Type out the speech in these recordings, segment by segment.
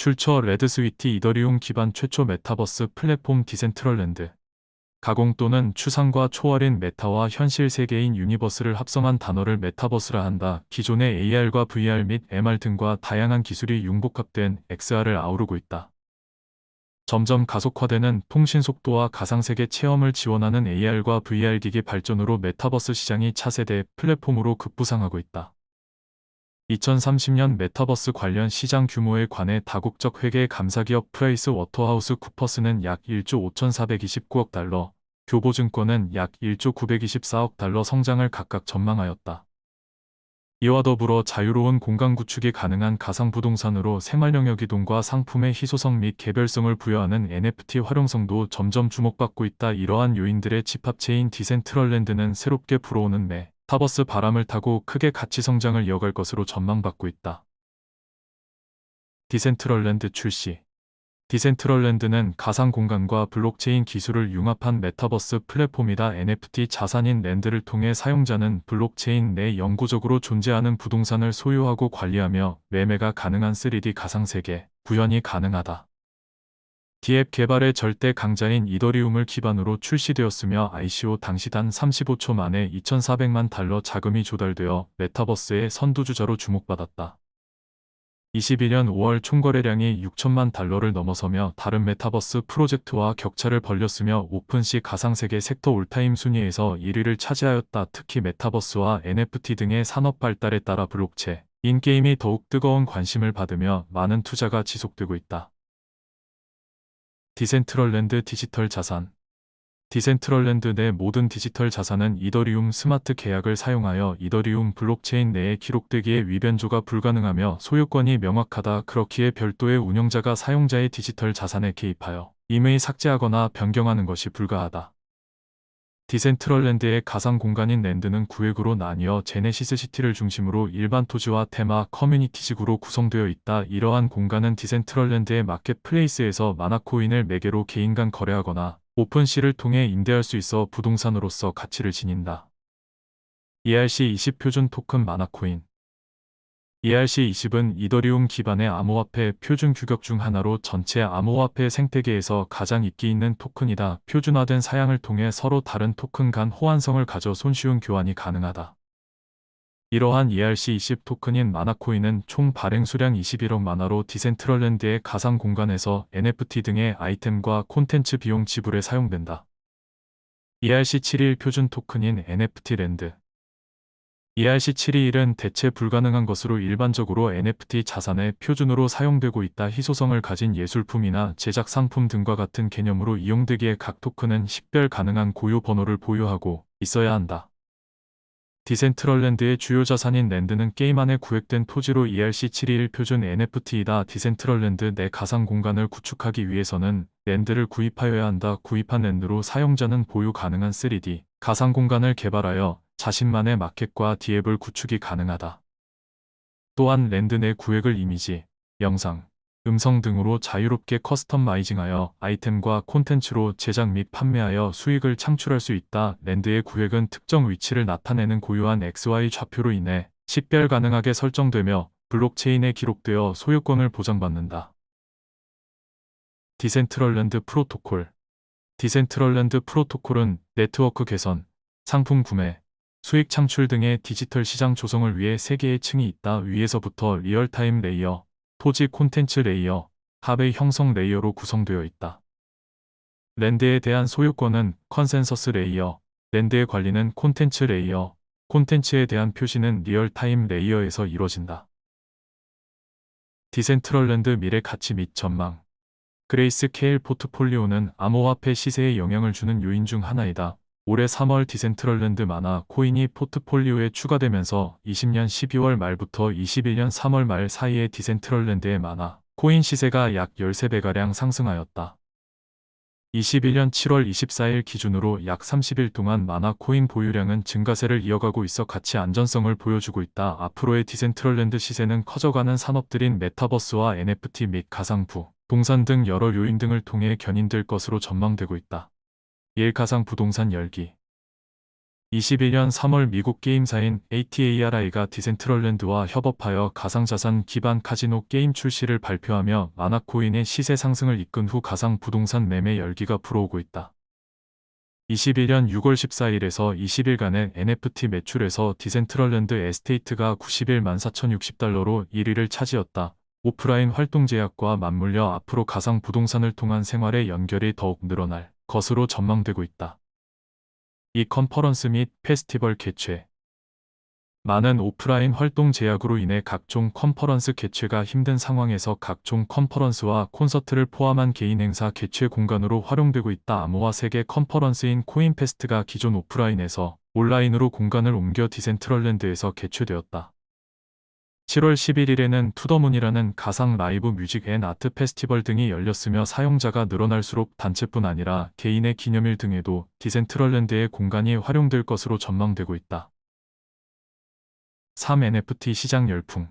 출처 레드스위티 이더리움 기반 최초 메타버스 플랫폼 디센트럴랜드. 가공 또는 추상과 초월인 메타와 현실 세계인 유니버스를 합성한 단어를 메타버스라 한다. 기존의 AR과 VR 및 MR 등과 다양한 기술이 융복합된 XR을 아우르고 있다. 점점 가속화되는 통신 속도와 가상세계 체험을 지원하는 AR과 VR 기기 발전으로 메타버스 시장이 차세대 플랫폼으로 급부상하고 있다. 2030년 메타버스 관련 시장 규모에 관해 다국적 회계 감사기업 프라이스 워터하우스 쿠퍼스는 약 1조 5,429억 달러, 교보증권은 약 1조 924억 달러 성장을 각각 전망하였다. 이와 더불어 자유로운 공간 구축이 가능한 가상 부동산으로 생활 영역 이동과 상품의 희소성 및 개별성을 부여하는 NFT 활용성도 점점 주목받고 있다. 이러한 요인들의 집합체인 디센트럴랜드는 새롭게 불어오는 매 타버스 바람을 타고 크게 가치 성장을 이어갈 것으로 전망받고 있다. 디센트럴랜드 출시 디센트럴랜드는 가상 공간과 블록체인 기술을 융합한 메타버스 플랫폼이다. NFT 자산인 랜드를 통해 사용자는 블록체인 내 영구적으로 존재하는 부동산을 소유하고 관리하며 매매가 가능한 3D 가상세계, 구현이 가능하다. 디앱 개발의 절대 강자인 이더리움을 기반으로 출시되었으며 ICO 당시 단 35초 만에 2,400만 달러 자금이 조달되어 메타버스의 선두주자로 주목받았다. 21년 5월 총거래량이 6천만 달러를 넘어서며 다른 메타버스 프로젝트와 격차를 벌렸으며 오픈시 가상세계 섹터 올타임 순위에서 1위를 차지하였다. 특히 메타버스와 NFT 등의 산업 발달에 따라 블록체, 인 게임이 더욱 뜨거운 관심을 받으며 많은 투자가 지속되고 있다. 디센트럴랜드 디지털 자산 디센트럴랜드 내 모든 디지털 자산은 이더리움 스마트 계약을 사용하여 이더리움 블록체인 내에 기록되기에 위변조가 불가능하며 소유권이 명확하다. 그렇기에 별도의 운영자가 사용자의 디지털 자산에 개입하여 임의 삭제하거나 변경하는 것이 불가하다. 디센트럴랜드의 가상 공간인 랜드는 구획으로 나뉘어 제네시스 시티를 중심으로 일반 토지와 테마 커뮤니티식으로 구성되어 있다. 이러한 공간은 디센트럴랜드의 마켓플레이스에서 마나코인을 매개로 개인 간 거래하거나 오픈시를 통해 임대할 수 있어 부동산으로서 가치를 지닌다. ERC20 표준 토큰 마나코인 ERC20은 이더리움 기반의 암호화폐 표준 규격 중 하나로 전체 암호화폐 생태계에서 가장 인기 있는 토큰이다. 표준화된 사양을 통해 서로 다른 토큰 간 호환성을 가져 손쉬운 교환이 가능하다. 이러한 ERC20 토큰인 마나코인은 총 발행 수량 21억 만화로 디센트럴랜드의 가상 공간에서 NFT 등의 아이템과 콘텐츠 비용 지불에 사용된다. ERC71 표준 토큰인 NFT 랜드 ERC721은 대체 불가능한 것으로 일반적으로 NFT 자산의 표준으로 사용되고 있다. 희소성을 가진 예술품이나 제작 상품 등과 같은 개념으로 이용되기에 각 토큰은 식별 가능한 고유 번호를 보유하고 있어야 한다. 디센트럴랜드의 주요 자산인 랜드는 게임 안에 구획된 토지로 ERC721 표준 NFT이다. 디센트럴랜드 내 가상 공간을 구축하기 위해서는 랜드를 구입하여야 한다. 구입한 랜드로 사용자는 보유 가능한 3D 가상 공간을 개발하여 자신만의 마켓과 디앱을 구축이 가능하다. 또한 랜드 내 구획을 이미지, 영상, 음성 등으로 자유롭게 커스텀마이징하여 아이템과 콘텐츠로 제작 및 판매하여 수익을 창출할 수 있다. 랜드의 구획은 특정 위치를 나타내는 고유한 XY 좌표로 인해 식별 가능하게 설정되며 블록체인에 기록되어 소유권을 보장받는다. 디센트럴랜드 프로토콜 디센트럴랜드 프로토콜은 네트워크 개선, 상품 구매, 수익 창출 등의 디지털 시장 조성을 위해 세 개의 층이 있다. 위에서부터 리얼타임 레이어, 토지 콘텐츠 레이어, 합의 형성 레이어로 구성되어 있다. 랜드에 대한 소유권은 컨센서스 레이어, 랜드의 관리는 콘텐츠 레이어, 콘텐츠에 대한 표시는 리얼타임 레이어에서 이루어진다. 디센트럴랜드 미래 가치 및 전망 그레이스 케일 포트폴리오는 암호화폐 시세에 영향을 주는 요인 중 하나이다. 올해 3월 디센트럴랜드 만화 코인이 포트폴리오에 추가되면서 20년 12월 말부터 21년 3월 말 사이에 디센트럴랜드의 만화 코인 시세가 약 13배가량 상승하였다. 21년 7월 24일 기준으로 약 30일 동안 만화 코인 보유량은 증가세를 이어가고 있어 가치 안전성을 보여주고 있다. 앞으로의 디센트럴랜드 시세는 커져가는 산업들인 메타버스와 NFT 및 가상부, 동산 등 여러 요인 등을 통해 견인될 것으로 전망되고 있다. 1. 가상 부동산 열기 21년 3월 미국 게임사인 ATARI가 디센트럴랜드와 협업하여 가상자산 기반 카지노 게임 출시를 발표하며 마나코인의 시세 상승을 이끈 후 가상 부동산 매매 열기가 불어오고 있다. 21년 6월 14일에서 20일간의 NFT 매출에서 디센트럴랜드 에스테이트가 91만 4,060달러로 1위를 차지했다. 오프라인 활동 제약과 맞물려 앞으로 가상 부동산을 통한 생활의 연결이 더욱 늘어날 것으로 전망되고 있다. 이 컨퍼런스 및 페스티벌 개최 많은 오프라인 활동 제약으로 인해 각종 컨퍼런스 개최가 힘든 상황에서 각종 컨퍼런스와 콘서트를 포함한 개인 행사 개최 공간으로 활용되고 있다. 암호화 세계 컨퍼런스인 코인페스트가 기존 오프라인에서 온라인으로 공간을 옮겨 디센트럴랜드에서 개최되었다. 7월 11일에는 투더문이라는 가상 라이브 뮤직 앤 아트 페스티벌 등이 열렸으며 사용자가 늘어날수록 단체뿐 아니라 개인의 기념일 등에도 디센트럴랜드의 공간이 활용될 것으로 전망되고 있다. 3. NFT 시장 열풍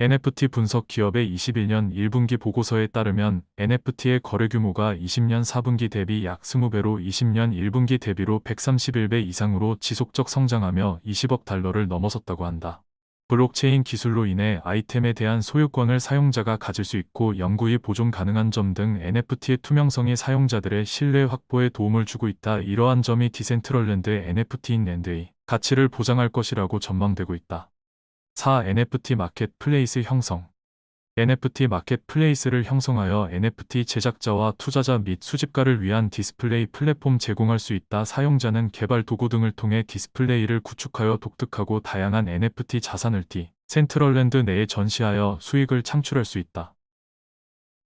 NFT 분석 기업의 21년 1분기 보고서에 따르면 NFT의 거래 규모가 20년 4분기 대비 약 20배로 20년 1분기 대비로 131배 이상으로 지속적 성장하며 20억 달러를 넘어섰다고 한다. 블록체인 기술로 인해 아이템에 대한 소유권을 사용자가 가질 수 있고 영구히 보존 가능한 점 등 NFT의 투명성이 사용자들의 신뢰 확보에 도움을 주고 있다. 이러한 점이 디센트럴랜드의 NFT인 랜드의 가치를 보장할 것이라고 전망되고 있다. 4. NFT 마켓 플레이스 형성 NFT 마켓 플레이스를 형성하여 NFT 제작자와 투자자 및 수집가를 위한 디스플레이 플랫폼 제공할 수 있다. 사용자는 개발 도구 등을 통해 디스플레이를 구축하여 독특하고 다양한 NFT 자산을 띠 센트럴랜드 내에 전시하여 수익을 창출할 수 있다.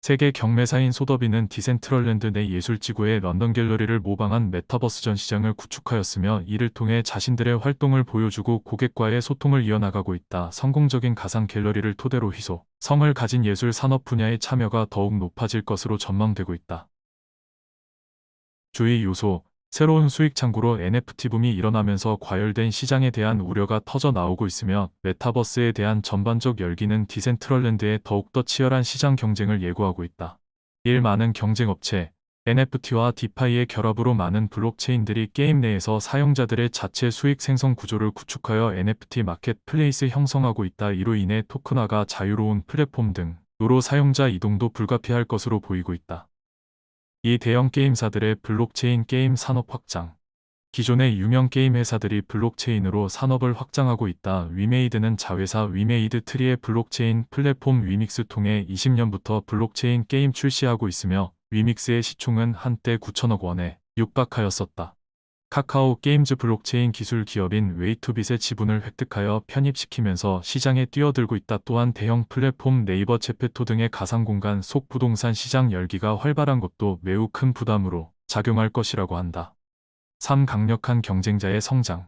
세계 경매사인 소더비는 디센트럴랜드 내 예술지구의 런던 갤러리를 모방한 메타버스 전시장을 구축하였으며 이를 통해 자신들의 활동을 보여주고 고객과의 소통을 이어나가고 있다. 성공적인 가상 갤러리를 토대로 희소, 성을 가진 예술 산업 분야의 참여가 더욱 높아질 것으로 전망되고 있다. 주의 요소 새로운 수익 창구로 NFT 붐이 일어나면서 과열된 시장에 대한 우려가 터져 나오고 있으며 메타버스에 대한 전반적 열기는 디센트럴랜드의 더욱더 치열한 시장 경쟁을 예고하고 있다. 1. 많은 경쟁 업체 NFT와 디파이의 결합으로 많은 블록체인들이 게임 내에서 사용자들의 자체 수익 생성 구조를 구축하여 NFT 마켓 플레이스 형성하고 있다. 이로 인해 토큰화가 자유로운 플랫폼 등으로 사용자 이동도 불가피할 것으로 보이고 있다. 이 대형 게임사들의 블록체인 게임 산업 확장. 기존의 유명 게임 회사들이 블록체인으로 산업을 확장하고 있다. 위메이드는 자회사 위메이드 트리의 블록체인 플랫폼 위믹스 통해 20년부터 블록체인 게임 출시하고 있으며 위믹스의 시총은 한때 9천억 원에 육박하였었다. 카카오 게임즈 블록체인 기술 기업인 웨이투빗의 지분을 획득하여 편입시키면서 시장에 뛰어들고 있다. 또한 대형 플랫폼 네이버 제페토 등의 가상공간 속 부동산 시장 열기가 활발한 것도 매우 큰 부담으로 작용할 것이라고 한다. 3. 강력한 경쟁자의 성장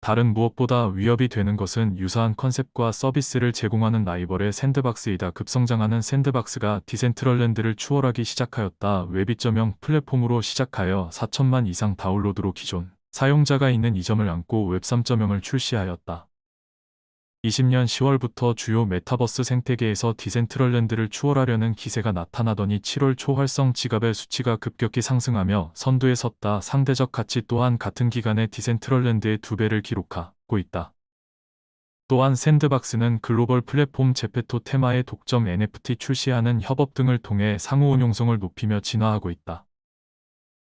다른 무엇보다 위협이 되는 것은 유사한 컨셉과 서비스를 제공하는 라이벌의 샌드박스이다. 급성장하는 샌드박스가 디센트럴랜드를 추월하기 시작하였다. 웹2.0 플랫폼으로 시작하여 4천만 이상 다운로드로 기존 사용자가 있는 이 점을 안고 웹 3.0을 출시하였다. 20년 10월부터 주요 메타버스 생태계에서 디센트럴랜드를 추월하려는 기세가 나타나더니 7월 초 활성 지갑의 수치가 급격히 상승하며 선두에 섰다. 상대적 가치 또한 같은 기간에 디센트럴랜드의 두 배를 기록하고 있다. 또한 샌드박스는 글로벌 플랫폼 제페토 테마의 독점 NFT 출시하는 협업 등을 통해 상호 운용성을 높이며 진화하고 있다.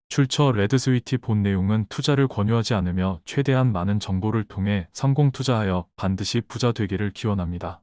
출처 레드스위티 본 내용은 투자를 권유하지 않으며 최대한 많은 정보를 통해 성공 투자하여 반드시 부자 되기를 기원합니다.